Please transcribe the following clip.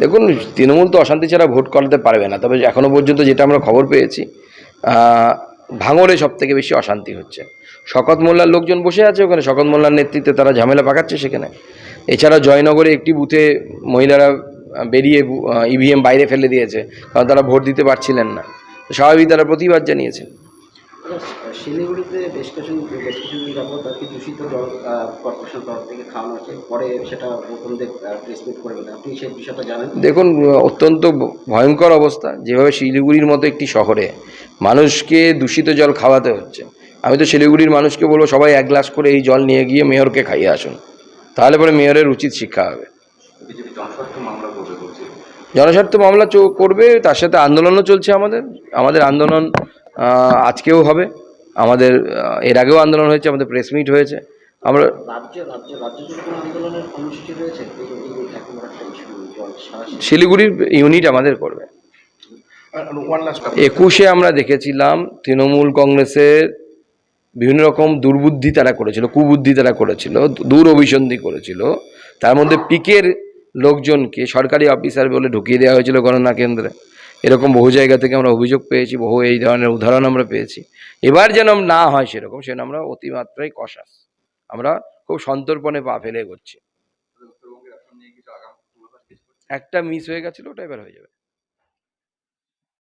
দেখুন, তৃণমূল তো অশান্তি ছাড়া ভোট করাতে পারবে না, তবে এখনও পর্যন্ত যেটা আমরা খবর পেয়েছি ভাঙড়ে সব থেকে বেশি অশান্তি হচ্ছে। শকত মোল্লার লোকজন বসে আছে ওখানে, শকত মোল্লার নেতৃত্বে তারা ঝামেলা পাকাচ্ছে সেখানে। এছাড়া জয়নগরে একটি বুথে মহিলারা বেরিয়ে ইভিএম বাইরে ফেলে দিয়েছে, কারণ তারা ভোট দিতে পারছিলেন না। স্বাভাবিক তারা প্রতিবাদ জানিয়েছেন শিলিগুড়িতে বেশ কিছু বেশ কিছু যাবত আর কি দূষিত জল কর্পোরেশন তরফ থেকে খাওয়ানো হচ্ছে। পরে সেটা নতুনদের প্রেস মিট করে বলে আপনি সেই বিষয়টা জানেন? দেখুন অত্যন্ত ভয়ঙ্কর অবস্থা যেভাবে শিলিগুড়ির মতো একটি শহরে মানুষকে দূষিত জল খাওয়াতে হচ্ছে। আমি তো শিলিগুড়ির মানুষকে বলব সবাই এক গ্লাস করে এই জল নিয়ে গিয়ে মেয়রকে খাইয়ে আসুন। তাহলে পরে মেয়রের উচিত শিক্ষা হবে। জনস্বার্থ মামলা করবে বলছে। জনস্বার্থ মামলা চো- করবে তার সাথে আন্দোলনও চলছে আমাদের। আমাদের আন্দোলন আজকেও হবে। আমাদের এর আগেও আন্দোলন হয়েছে আমাদের প্রেস মিট হয়েছে। আমরা শিলিগুড়ির ইউনিট আমাদের করবে। একুশে আমরা দেখেছিলাম তৃণমূল কংগ্রেসের বিভিন্ন রকম দুর্বুদ্ধি তারা করেছিল কুবুদ্ধি তারা করেছিল দূর অভিসন্ধি করেছিল। তার মধ্যে পিকের লোকজনকে সরকারি অফিসার বলে ঢুকিয়ে দেওয়া হয়েছিল গণনা কেন্দ্রে। এরকম বহু জায়গা থেকে আমরা অভিযোগ পেয়েছি বহু এই ধরনের উদাহরণ আমরা পেয়েছি। এবার যেন না হয় সেরকম সেন আমরা অতিমাত্রায় কষাস আমরা খুব সন্তর্পণে পা ফেলে আগাম একটা মিস হয়ে গেছিল ওটা এবার হয়ে যাবে।